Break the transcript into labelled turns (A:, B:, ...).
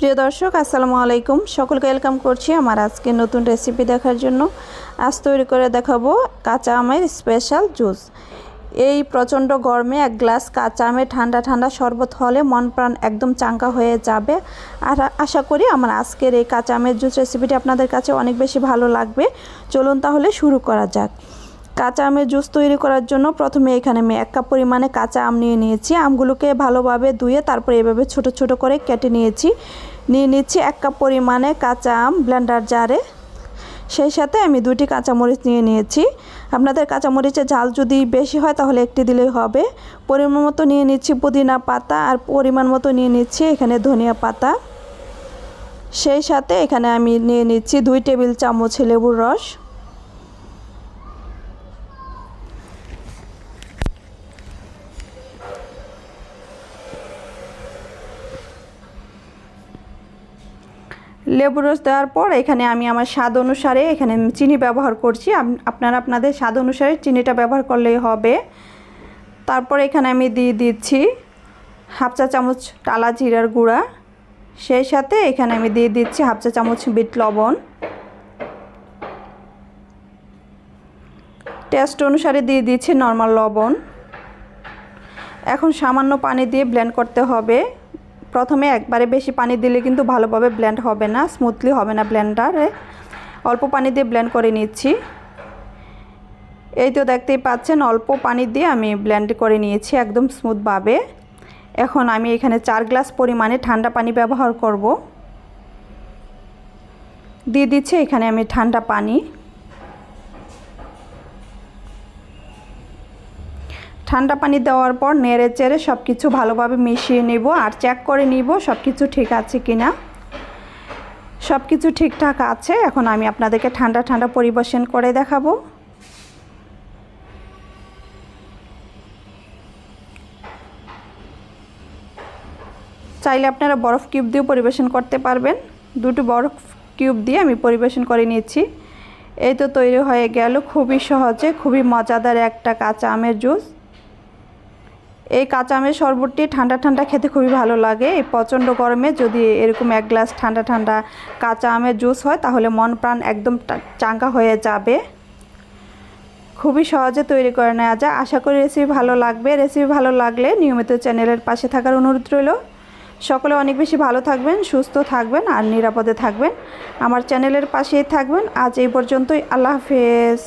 A: প্রিয় দর্শক, আসসালামু আলাইকুম। সকলকে ওয়েলকাম করছি আমার আজকে নতুন রেসিপি দেখার জন্য। আজ তৈরি করে দেখাবো কাঁচা আমের স্পেশাল জুস এই প্রচণ্ড গরমে এক গ্লাস কাঁচা আমের ঠান্ডা ঠান্ডা শরবত হলে মন প্রাণ একদম চাঙ্কা হয়ে যাবে। আর আশা করি আমার আজকের এই কাঁচা আমের জুস রেসিপিটি আপনাদের কাছে অনেক বেশি ভালো লাগবে। চলুন তাহলে শুরু করা যাক। কাঁচা আমের জুস তৈরি করার জন্য প্রথমে এখানে আমি এক কাপ পরিমাণে কাঁচা আম নিয়ে নিয়েছি। আমগুলোকে ভালোভাবে ধুয়ে তারপরে এভাবে ছোট ছোট করে কেটে নিয়েছি। নিয়ে নিচ্ছি এক কাপ পরিমাণে কাঁচা আম ব্লেন্ডার জারে। সেই সাথে আমি দুটি কাঁচামরিচ নিয়ে নিয়েছি। আপনাদের কাঁচামরিচের ঝাল যদি বেশি হয় তাহলে একটি দিলেই হবে। পরিমাণ মতো নিয়ে নিচ্ছি পুদিনা পাতা আর পরিমাণ মতো নিয়ে নিচ্ছি এখানে ধনিয়া পাতা। সেই সাথে এখানে আমি নিয়ে নিচ্ছি দুই টেবিল চামচ লেবুর রস। লেবু রস দেওয়ার পর এখানে আমি আমার স্বাদ অনুসারে এখানে চিনি ব্যবহার করছি। আপনারা আপনাদের স্বাদ অনুসারে চিনিটা ব্যবহার করলেই হবে। তারপর এখানে আমি দিয়ে দিচ্ছি হাফ চা চামচ টালা জিরার গুঁড়া। সেই সাথে এখানে আমি দিয়ে দিচ্ছি হাফ চা চামচ বিট লবণ। টেস্ট অনুসারে দিয়ে দিচ্ছি নর্মাল লবণ। এখন সামান্য পানি দিয়ে ব্লেন্ড করতে হবে। প্রথমে একবারে বেশি পানি দিলে কিন্তু ভালোভাবে ব্লেন্ড হবে না স্মুথলি হবে না ব্লেন্ডারে অল্প পানি দিয়ে ব্লেন্ড করে নিচ্ছি। এই তো দেখতেই পাচ্ছেন, অল্প পানি দিয়ে আমি ব্লেন্ড করে নিয়েছি একদম স্মুথভাবে এখন আমি এখানে চার গ্লাস পরিমাণে ঠান্ডা পানি ব্যবহার করব। দিয়ে দিচ্ছি এখানে আমি ঠান্ডা পানি। ঠান্ডা পানি দেওয়ার পর নেড়ে চেড়ে সব কিছু ভালোভাবে মিশিয়ে নিব আর চেক করে নিব সব কিছু ঠিক আছে কি না সব কিছু ঠিকঠাক আছে, এখন আমি আপনাদেরকে ঠান্ডা ঠান্ডা পরিবেশন করে দেখাবো। চাইলে আপনারা বরফ কিউব দিয়েও পরিবেশন করতে পারবেন। দুটো বরফ কিউব দিয়ে আমি পরিবেশন করে নিয়েছি এই তো তৈরি হয়ে গেল, খুবই সহজে, খুবই মজাদার একটা কাঁচা আমের জুস। এই কাঁচা আমের শরবতটি ঠান্ডা ঠান্ডা খেতে খুবই ভালো লাগে। এই প্রচণ্ড গরমে যদি এরকম এক গ্লাস ঠান্ডা ঠান্ডা কাঁচা আমের জুস হয়, তাহলে মন প্রাণ একদম চাঙ্গা হয়ে যাবে। খুবই সহজে তৈরি করে নেওয়া যায়। আশা করি রেসিপি ভালো লাগবে। রেসিপি ভালো লাগলে নিয়মিত চ্যানেলের পাশে থাকার অনুরোধ রইল। সকলে অনেক বেশি ভালো থাকবেন, সুস্থ থাকবেন আর নিরাপদে থাকবেন। আমার চ্যানেলের পাশেই থাকবেন। আজ এই পর্যন্তই। আল্লাহ হাফেজ।